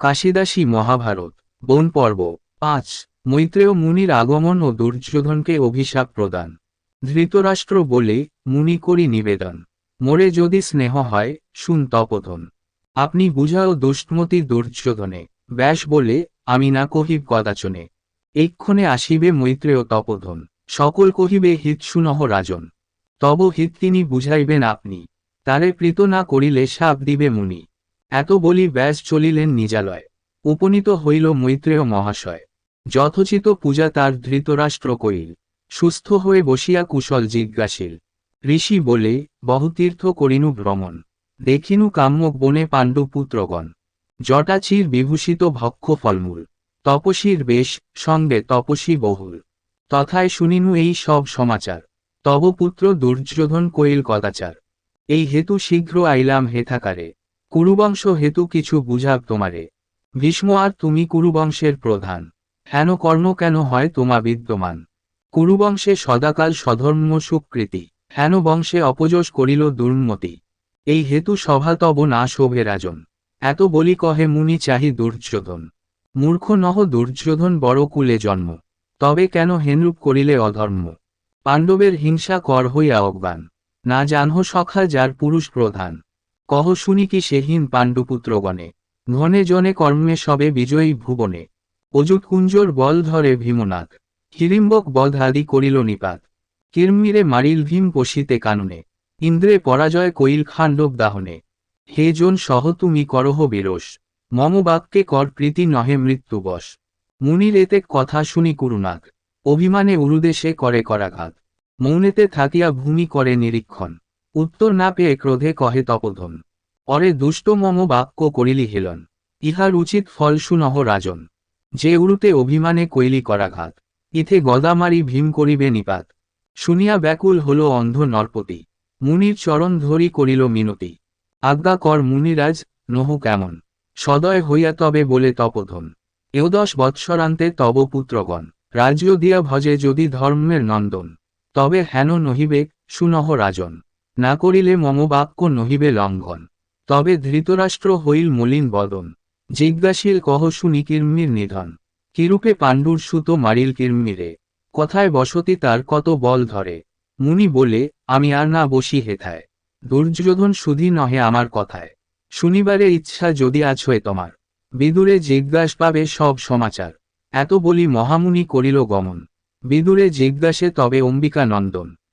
কাশিদাসী মহাভারত, বন পর্ব, পাঁচ, মৈত্রেয় মুনির আগমন ও দুর্যোধনকে অভিশাপ প্রদান। ধৃতরাষ্ট্র বলে মুনি করি নিবেদন। মোরে যদি স্নেহ হয়, শুন তপোধন। আপনি বুঝাও দুষ্টমতি দুর্যোধনে। ব্যাস বলে, আমি না কহিব কদাচনে। এক্ষণে আসিবে মৈত্রেয় তপোধন। সকল কহিবে, হিত সুনহ রাজন। তব হিত তিনি বুঝাইবেন আপনি। তারে প্রীত না করিলে সাপ দিবে মুনি। এত বলি ব্যাস চলিলেন নিজালয়। উপনীত হইল মৈত্রেয় মহাশয়। যথোচিত পূজা তার ধৃতরাষ্ট্র কইল। সুস্থ হয়ে বসিয়া কুশল জিজ্ঞাসিল, ঋষি বলে, বহুতীর্থ করিনু ভ্রমণ। দেখিনু কাম্যক বনে পাণ্ডুপুত্রগণ জটাচির বিভূষিত ভক্ষ ফলমূল। তপসীর বেশ, সঙ্গে তপসী বহুল। তথায় শুনিনু এই সব সমাচার। তব পুত্র দুর্যোধন কইল কদাচার এই হেতু শীঘ্র আইলাম হেথাকারে। কুরুবংশ হেতু কিছু বুঝাক তোমারে। ভীষ্ম, আর তুমি কুরুবংশের প্রধান। হেন কর্ণ কেন হয় তোমা বিদ্যমান? কুরুবংশে সদাকাল সধর্ম সুকৃতি। হেন বংশে অপযশ করিল দুর্মতি। এই হেতু সভা তব না শোভে রাজন। এত বলি কহে মুনি চাহি দুর্যোধন। মূর্খ নহ দুর্যোধন বড় কুলে জন্ম। তবে কেন হেনরূপ করিলে অধর্ম? পাণ্ডবের হিংসা কর হইয়া অজ্ঞান। না জানহ সখা যার পুরুষ প্রধান। কহ শুনি কি সেহীন পাণ্ডুপুত্রগণে ঘনে জনে কর্মে সবে বিজয়ী ভুবনে। অযুত কুঞ্জর বল ধরে ভীমনাথ হিড়িম্বক বধ আদি করিল নিপাত। কিরমিরে মারিল ভীম পশিতে কাননে, ইন্দ্রে পরাজয় কইল খাণ্ডব দাহনে। হে জন সহ তুমি করহ বিরোষ, মম বাক্যে কর প্রীতি নহে মৃত্যুবশ মুনির এতে কথা শুনি কুরুনাথ, অভিমানে উরুদেশে করে করাঘাত। মৌনেতে থাকিয়া ভূমি করে নিরীক্ষণ। উত্তর না পেয়ে ক্রোধে কহে তপোধন। পরে দুষ্ট মম বাক্য করিলি হেলন, ইহার উচিত ফল সুনহ রাজন। যে উরুতে অভিমানে কৈলি করাঘাত, ইথে গদামারি ভীম করিবে নিপাত। শুনিয়া ব্যাকুল হল অন্ধ নরপতি, মুনির চরণ ধরি করিল মিনতি। আজ্ঞা কর মুনিরাজ, নহু কেমন? সদয় হইয়া তবে বলে তপোধন, এদশ বৎসরান্তে তব পুত্রগণ, রাজ্য দিয়া ভজে যদি ধর্মের নন্দন, তবে হেন নহিবে সুনহ রাজন। না করিলে মম বাক্য নহিবে লঙ্ঘন। তবে ধৃতরাষ্ট্র হইল মলিন বদন। জিজ্ঞাসীল, কহ শুনি কির্মির নিধন। কিরূপে পাণ্ডুর সুত মারিল কির্মিরে? কথায় বসতি তার কত বল ধরে। মুনি বলে, আমি আর না বসি হেথায়। দুর্যোধন সুধি নহে আমার কথায়। শুনিবারে ইচ্ছা যদি আছয় তোমার। বিদুরে জিজ্ঞাস পাবে সব সমাচার। এত বলি মহামুনি করিল গমন। বিদুরে জিজ্ঞাসে তবে অম্বিকা নন্দন